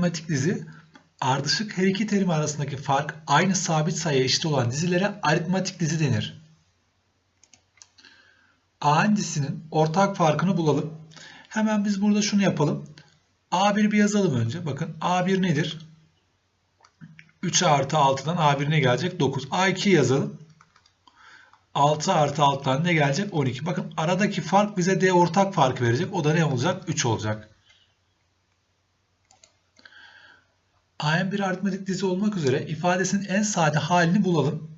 aritmatik dizi ardışık her iki terim arasındaki fark aynı sabit sayıya eşit olan dizilere aritmatik dizi denir. A'nın dizisinin ortak farkını bulalım. Hemen biz burada şunu yapalım. A1 bir yazalım önce. Bakın A1 nedir? 3 artı 6'dan A1 ne gelecek? 9. A2 yazalım. 6 artı 6'dan ne gelecek? 12. Bakın aradaki fark bize D ortak farkı verecek. O da ne olacak? 3 olacak. AN bir aritmetik dizi olmak üzere ifadesinin en sade halini bulalım.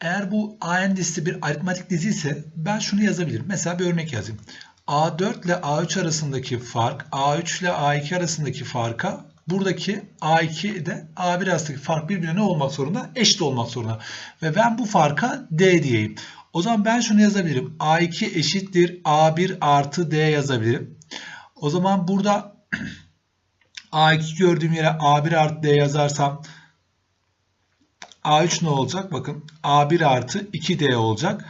Eğer bu AN dizisi bir aritmetik dizi ise ben şunu yazabilirim. Mesela bir örnek yazayım. A4 ile A3 arasındaki fark, A3 ile A2 arasındaki farka buradaki A2 ile A1 arasındaki fark birbirine ne olmak zorunda? Eşit olmak zorunda. Ve ben bu farka D diyeyim. O zaman ben şunu yazabilirim. A2 eşittir A1 artı D yazabilirim. O zaman burada A2 gördüğüm yere A1 artı D yazarsam A3 ne olacak? Bakın A1 artı 2D olacak.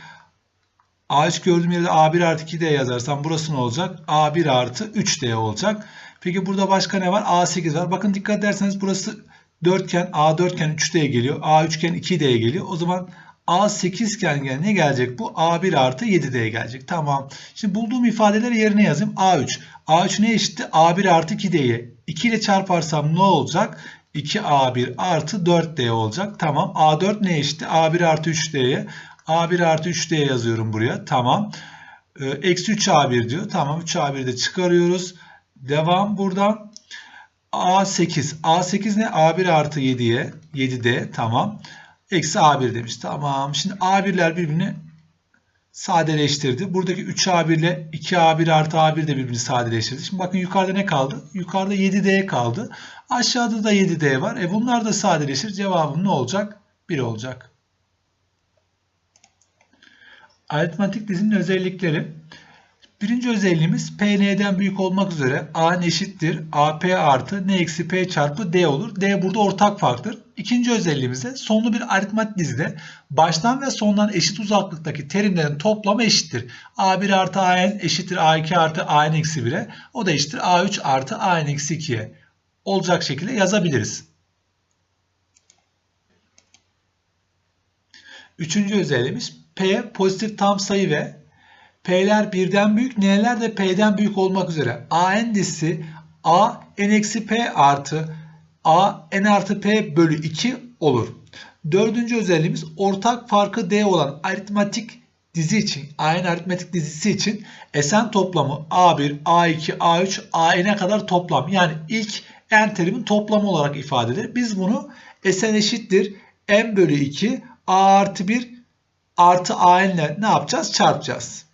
A3 gördüğüm yerde A1 artı 2D yazarsam burası ne olacak? A1 artı 3D olacak. Peki burada başka ne var? A8 var. Bakın dikkat ederseniz burası dörtgen A dörtgen 3D'ye geliyor. A üçgen 2D'ye geliyor. O zaman A8 iken ne gelecek bu? A1 artı 7D'ye gelecek. Tamam. Şimdi bulduğum ifadeleri yerine yazayım. A3. A3 ne eşitti? A1 artı 2D'ye. 2 ile çarparsam ne olacak? 2A1 artı 4D olacak. Tamam. A4 ne eşitti? A1 artı 3D'ye. A1 artı 3D yazıyorum buraya. Tamam. Ee, eksi 3A1 diyor. Tamam. 3A1'i de çıkarıyoruz. Devam buradan. A8. A8 ne? A1 artı 7'ye. 7D. Tamam. Eksi A1 demiş. Tamam. Şimdi A1'ler birbirini sadeleştirdi. Buradaki 3A1 ile 2A1 artı A1 de birbirini sadeleştirdi. Şimdi bakın yukarıda ne kaldı? Yukarıda 7D kaldı. Aşağıda da 7D var. E bunlar da sadeleşir. Cevabım ne olacak? 1 olacak. Aritmatik dizinin özellikleri. Birinci özelliğimiz P N'den büyük olmak üzere A eşittir AP artı N eksi P çarpı D olur. D burada ortak farktır. İkinci özelliğimiz de sonlu bir aritmatik dizide baştan ve sondan eşit uzaklıktaki terimlerin toplamı eşittir. A1 artı AN eşittir A2 artı AN eksi 1'e. O da eşittir A3 artı AN eksi 2'ye. Olacak şekilde yazabiliriz. Üçüncü özelliğimiz P pozitif tam sayı ve P'ler birden büyük, N'ler de P'den büyük olmak üzere. A n dizisi A n eksi P artı A n artı P bölü 2 olur. Dördüncü özelliğimiz ortak farkı D olan aritmatik dizi için, A n aritmatik dizisi için Sn toplamı A1, A2, A3, A n'e kadar toplam. Yani ilk n terimin toplamı olarak ifade edilir. Biz bunu Sn eşittir n bölü 2 A artı 1 artı A n ile ne yapacağız? Çarpacağız.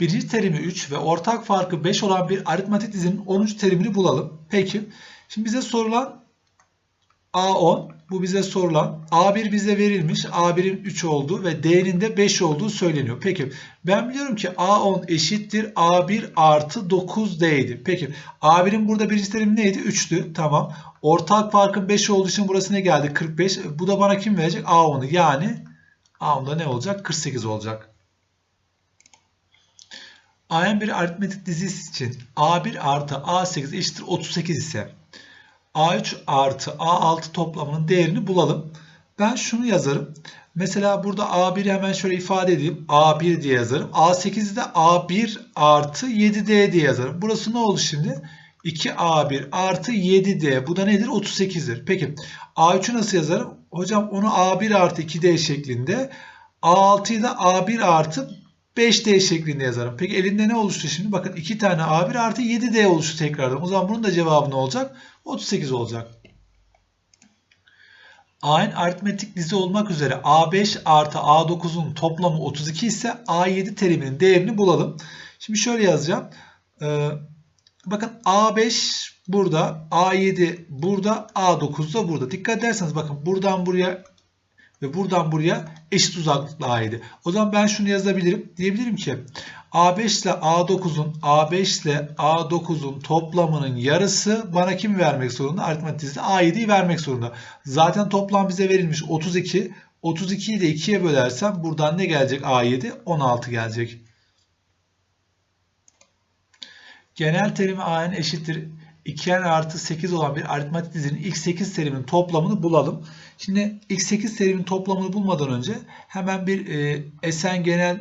Birinci terimi 3 ve ortak farkı 5 olan bir aritmatik dizinin 10. terimini bulalım. Peki. Şimdi bize sorulan A10 bu bize sorulan A1 bize verilmiş. A1'in 3 olduğu ve D'nin de 5 olduğu söyleniyor. Peki ben biliyorum ki A10 eşittir A1 artı 9D'ydi. Peki A1'in burada birinci terimi neydi? 3'tü. Tamam. Ortak farkın 5 olduğu için burası ne geldi? 45. Bu da bana kim verecek? A10'u. Yani A10'da ne olacak? 48 olacak. AN bir aritmetik dizisi için A1 artı A8 eşittir 38 ise A3 artı A6 toplamının değerini bulalım. Ben şunu yazarım. Mesela burada A1'i hemen şöyle ifade edeyim. A1 diye yazarım. A8'i de A1 artı 7D diye yazarım. Burası ne oldu şimdi? 2A1 artı 7D. Bu da nedir? 38'dir. Peki A3'ü nasıl yazarım? Hocam onu A1 artı 2D şeklinde. A6'yı da A1 artı 5D şeklinde yazarım. Peki elinde ne oluştu şimdi? Bakın 2 tane A1 artı 7D oluştu tekrardan. O zaman bunun da cevabı ne olacak? 38 olacak. A'nın aritmetik dizi olmak üzere A5 artı A9'un toplamı 32 ise A7 teriminin değerini bulalım. Şimdi şöyle yazacağım. Ee, bakın A5 burada, A7 burada, A9 da burada. Dikkat ederseniz bakın buradan buraya ve buradan buraya eşit uzaklıkla A7. O zaman ben şunu yazabilirim. Diyebilirim ki A5 ile A9'un A5 ile A9'un toplamının yarısı bana kim vermek zorunda? Aritmetik dizide A7'yi vermek zorunda. Zaten toplam bize verilmiş 32. 32'yi de 2'ye bölersem buradan ne gelecek A7? 16 gelecek. genel terimi an eşittir 2n artı 8 olan bir aritmatik dizinin ilk 8 teriminin toplamını bulalım. Şimdi ilk 8 terimin toplamını bulmadan önce hemen bir e, Sn genel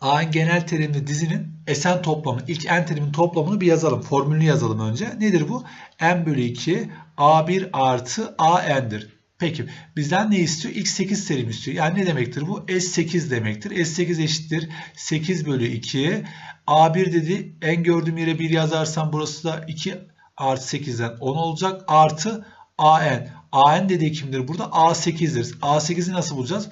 A'nın genel terimli dizinin Sn toplamı, ilk n terimin toplamını bir yazalım. Formülünü yazalım önce. Nedir bu? n bölü 2 A1 artı AN'dir. Peki bizden ne istiyor? X 8 terim istiyor. Yani ne demektir bu? S8 demektir. S8 eşittir 8 bölü 2. A1 dedi. En gördüğüm yere 1 yazarsam burası da 2 artı 8'den 10 olacak. Artı AN. AN dediği kimdir burada? A8'dir. A8'i nasıl bulacağız?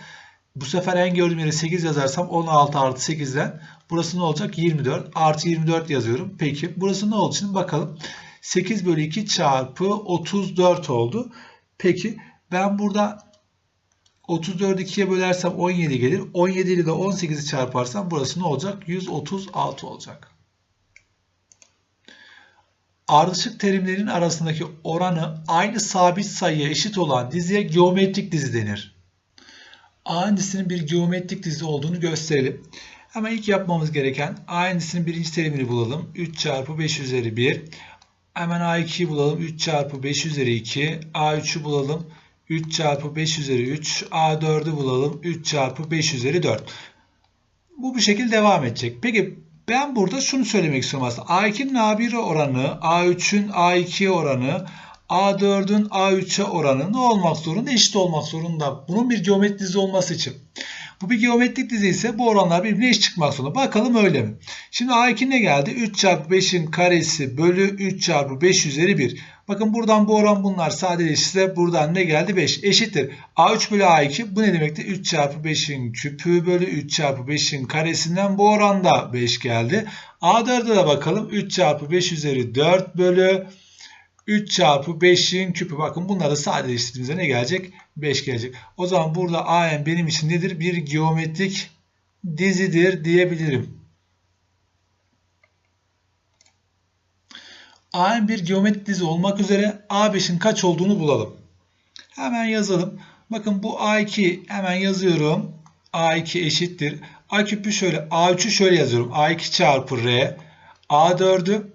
Bu sefer en gördüğüm yere 8 yazarsam 16 artı 8'den burası ne olacak? 24 artı 24 yazıyorum. Peki burası ne oldu? Şimdi bakalım. 8 bölü 2 çarpı 34 oldu. Peki ben burada 34'ü 2'ye bölersem 17 gelir. 17 ile de 18'i çarparsam burası ne olacak? 136 olacak. Ardışık terimlerin arasındaki oranı aynı sabit sayıya eşit olan diziye geometrik dizi denir. A dizisinin bir geometrik dizi olduğunu gösterelim. Hemen ilk yapmamız gereken A dizisinin birinci terimini bulalım. 3 çarpı 5 üzeri 1. Hemen A2'yi bulalım. 3 çarpı 5 üzeri 2. A3'ü bulalım. 3 çarpı 5 üzeri 3. A4'ü bulalım. 3 çarpı 5 üzeri 4. Bu bu şekilde devam edecek. Peki ben burada şunu söylemek istiyorum aslında. A2'nin A1 oranı, A3'ün A2 oranı, A4'ün A3'e oranı ne olmak zorunda? Eşit olmak zorunda. Bunun bir geometrik dizi olması için. Bu bir geometrik dizi ise bu oranlar birbirine eşit çıkmak zorunda. Bakalım öyle mi? Şimdi A2 ne geldi? 3 çarpı 5'in karesi bölü 3 çarpı 5 üzeri 1. Bakın buradan bu oran bunlar sadeleşirse buradan ne geldi? 5 eşittir. A3 bölü A2 bu ne demekti? 3 çarpı 5'in küpü bölü 3 çarpı 5'in karesinden bu oranda 5 geldi. A4'e de bakalım. 3 çarpı 5 üzeri 4 bölü 3 çarpı 5'in küpü. Bakın bunları sadeleştirdiğimizde ne gelecek? 5 gelecek. O zaman burada AN benim için nedir? Bir geometrik dizidir diyebilirim. AN bir geometrik dizi olmak üzere A5'in kaç olduğunu bulalım. Hemen yazalım. Bakın bu A2 hemen yazıyorum. A2 eşittir. A küpü şöyle A3'ü şöyle yazıyorum. A2 çarpı R. A4'ü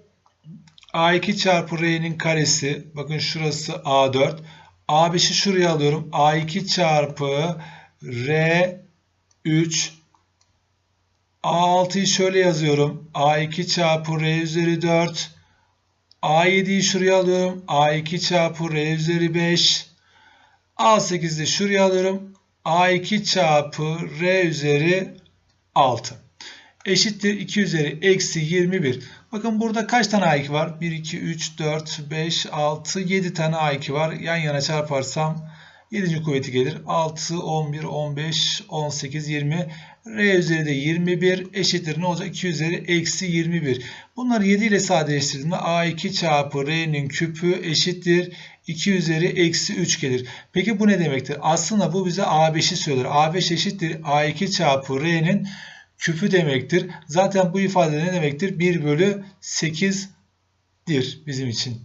A2 çarpı R'nin karesi. Bakın şurası A4. A5'i şuraya alıyorum. A2 çarpı R3 A6'yı şöyle yazıyorum. A2 çarpı R üzeri 4 A7'yi şuraya alıyorum. A2 çarpı R üzeri 5 A8'i de şuraya alıyorum. A2 çarpı R üzeri 6 eşittir 2 üzeri eksi 21. Bakın burada kaç tane A2 var? 1, 2, 3, 4, 5, 6, 7 tane A2 var. Yan yana çarparsam 7. kuvveti gelir. 6, 11, 15, 18, 20. R üzeri de 21 eşittir. Ne olacak? 2 üzeri eksi 21. Bunları 7 ile sadeleştirdiğimde A2 çarpı R'nin küpü eşittir. 2 üzeri eksi 3 gelir. Peki bu ne demektir? Aslında bu bize A5'i söyler. A5 eşittir. A2 çarpı R'nin küpü demektir. Zaten bu ifade ne demektir? 1 bölü 8'dir bizim için.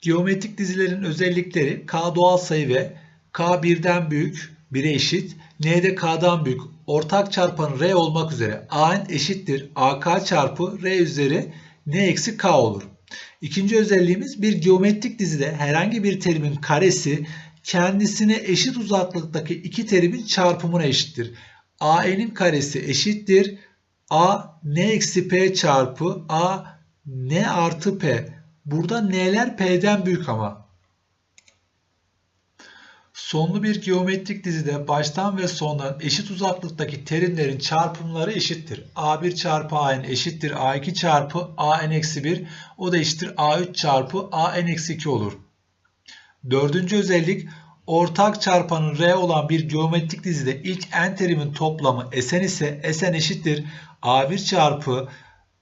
Geometrik dizilerin özellikleri k doğal sayı ve k birden büyük 1'e eşit, n'de k'dan büyük ortak çarpanı r olmak üzere an eşittir ak çarpı r üzeri n eksi k olur. İkinci özelliğimiz bir geometrik dizide herhangi bir terimin karesi kendisine eşit uzaklıktaki iki terimin çarpımına eşittir. AN'in karesi eşittir. A n eksi p çarpı A n artı p. Burada n'ler p'den büyük ama. Sonlu bir geometrik dizide baştan ve sondan eşit uzaklıktaki terimlerin çarpımları eşittir. A1 çarpı AN eşittir A2 çarpı AN eksi 1. O da eşittir A3 çarpı AN eksi 2 olur. Dördüncü özellik ortak çarpanın R olan bir geometrik dizide ilk n terimin toplamı Sn ise Sn eşittir A1 çarpı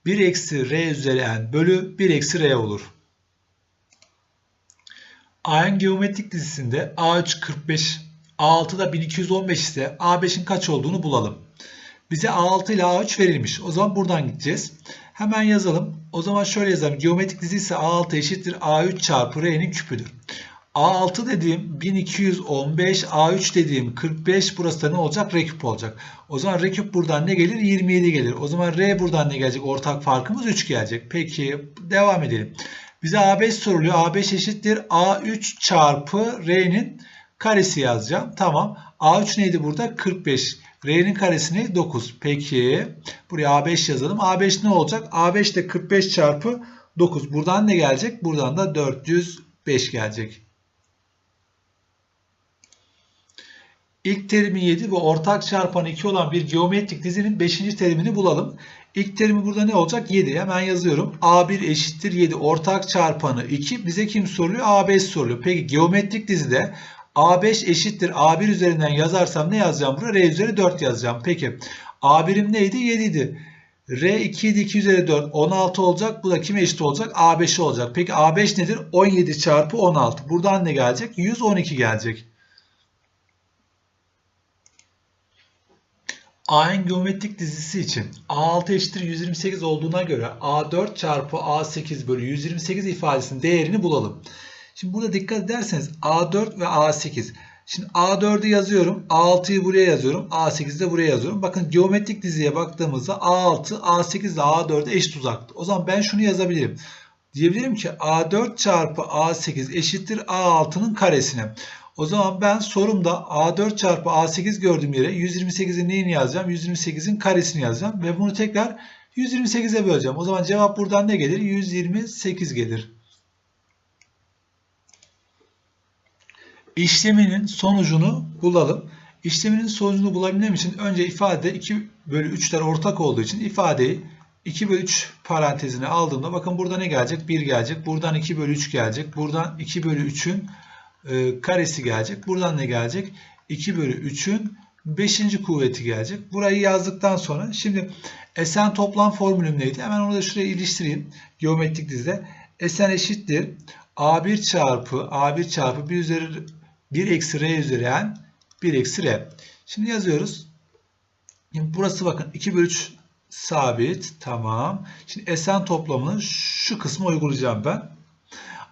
1 eksi R üzeri n bölü 1 eksi R olur. AN geometrik dizisinde A3 45, A6 da 1215 ise A5'in kaç olduğunu bulalım. Bize A6 ile A3 verilmiş. O zaman buradan gideceğiz. Hemen yazalım. O zaman şöyle yazalım. Geometrik dizi ise A6 eşittir A3 çarpı R'nin küpüdür. A6 dediğim 1215, A3 dediğim 45 burası da ne olacak? Reküp olacak. O zaman reküp buradan ne gelir? 27 gelir. O zaman R buradan ne gelecek? Ortak farkımız 3 gelecek. Peki devam edelim. Bize A5 soruluyor. A5 eşittir A3 çarpı R'nin karesi yazacağım. Tamam. A3 neydi burada? 45. R'nin karesi ne? 9. Peki. Buraya A5 yazalım. A5 ne olacak? A5 de 45 çarpı 9. Buradan ne gelecek? Buradan da 405 gelecek. İlk terimi 7 ve ortak çarpanı 2 olan bir geometrik dizinin 5. terimini bulalım. İlk terimi burada ne olacak? 7. Hemen yazıyorum. A1 eşittir 7. Ortak çarpanı 2. Bize kim soruluyor? A5 soruluyor. Peki geometrik dizide A5 eşittir A1 üzerinden yazarsam ne yazacağım buraya? R üzeri 4 yazacağım. Peki A1'im neydi? 7 idi. R 2 idi 2 üzeri 4 16 olacak. Bu da kime eşit olacak? A5 olacak. Peki A5 nedir? 17 çarpı 16. Buradan ne gelecek? 112 gelecek. A'nın geometrik dizisi için A6 eşittir 128 olduğuna göre A4 çarpı A8 bölü 128 ifadesinin değerini bulalım. Şimdi burada dikkat ederseniz A4 ve A8. Şimdi A4'ü yazıyorum. A6'yı buraya yazıyorum. A8'i de buraya yazıyorum. Bakın geometrik diziye baktığımızda A6, A8 ile A4'e eşit uzakta. O zaman ben şunu yazabilirim. Diyebilirim ki A4 çarpı A8 eşittir A6'nın karesine. O zaman ben sorumda A4 çarpı A8 gördüğüm yere 128'in neyini yazacağım? 128'in karesini yazacağım. Ve bunu tekrar 128'e böleceğim. O zaman cevap buradan ne gelir? 128 gelir. İşleminin sonucunu bulalım. İşleminin sonucunu bulabilmem için önce ifade 2 bölü 3'ler ortak olduğu için ifadeyi 2 bölü 3 parantezine aldığımda bakın burada ne gelecek? 1 gelecek. Buradan 2 bölü 3 gelecek. Buradan 2 bölü 3'ün e, karesi gelecek. Buradan ne gelecek? 2 bölü 3'ün 5. kuvveti gelecek. Burayı yazdıktan sonra şimdi Sn toplam formülüm neydi? Hemen onu da şuraya iliştireyim. Geometrik dizide. Sn eşittir. A1 çarpı A1 çarpı 1 üzeri 1 eksi R üzeri N 1 eksi R. Şimdi yazıyoruz. Şimdi burası bakın 2 bölü 3 sabit. Tamam. Şimdi Sn toplamını şu kısmı uygulayacağım ben.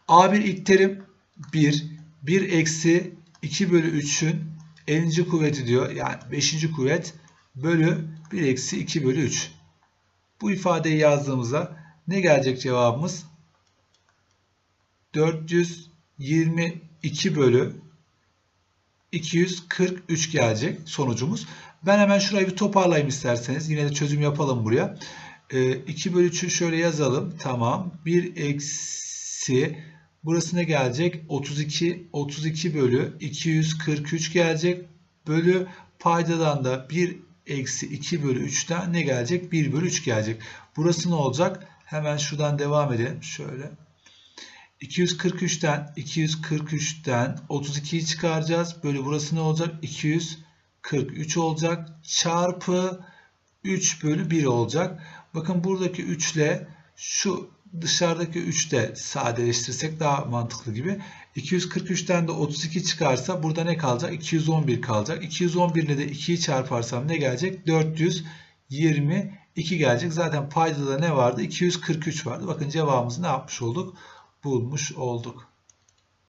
A1 ilk terim 1. 1 eksi 2 bölü 3'ün 50. kuvveti diyor. Yani 5. kuvvet bölü 1 eksi 2 bölü 3. Bu ifadeyi yazdığımızda ne gelecek cevabımız? 422 bölü 243 gelecek sonucumuz. Ben hemen şurayı bir toparlayayım isterseniz. Yine de çözüm yapalım buraya. 2 bölü 3'ü şöyle yazalım. Tamam. 1 eksi burası ne gelecek? 32 32 bölü 243 gelecek. Bölü paydadan da 1 eksi 2 bölü 3'ten ne gelecek? 1 bölü 3 gelecek. Burası ne olacak? Hemen şuradan devam edelim. Şöyle. 243'ten 243'ten 32'yi çıkaracağız. Böyle burası ne olacak? 243 olacak. Çarpı 3 bölü 1 olacak. Bakın buradaki 3 ile şu dışarıdaki 3 de sadeleştirsek daha mantıklı gibi. 243'ten de 32 çıkarsa burada ne kalacak? 211 kalacak. 211 ile de 2'yi çarparsam ne gelecek? 422 gelecek. Zaten paydada ne vardı? 243 vardı. Bakın cevabımızı ne yapmış olduk? bulmuş olduk.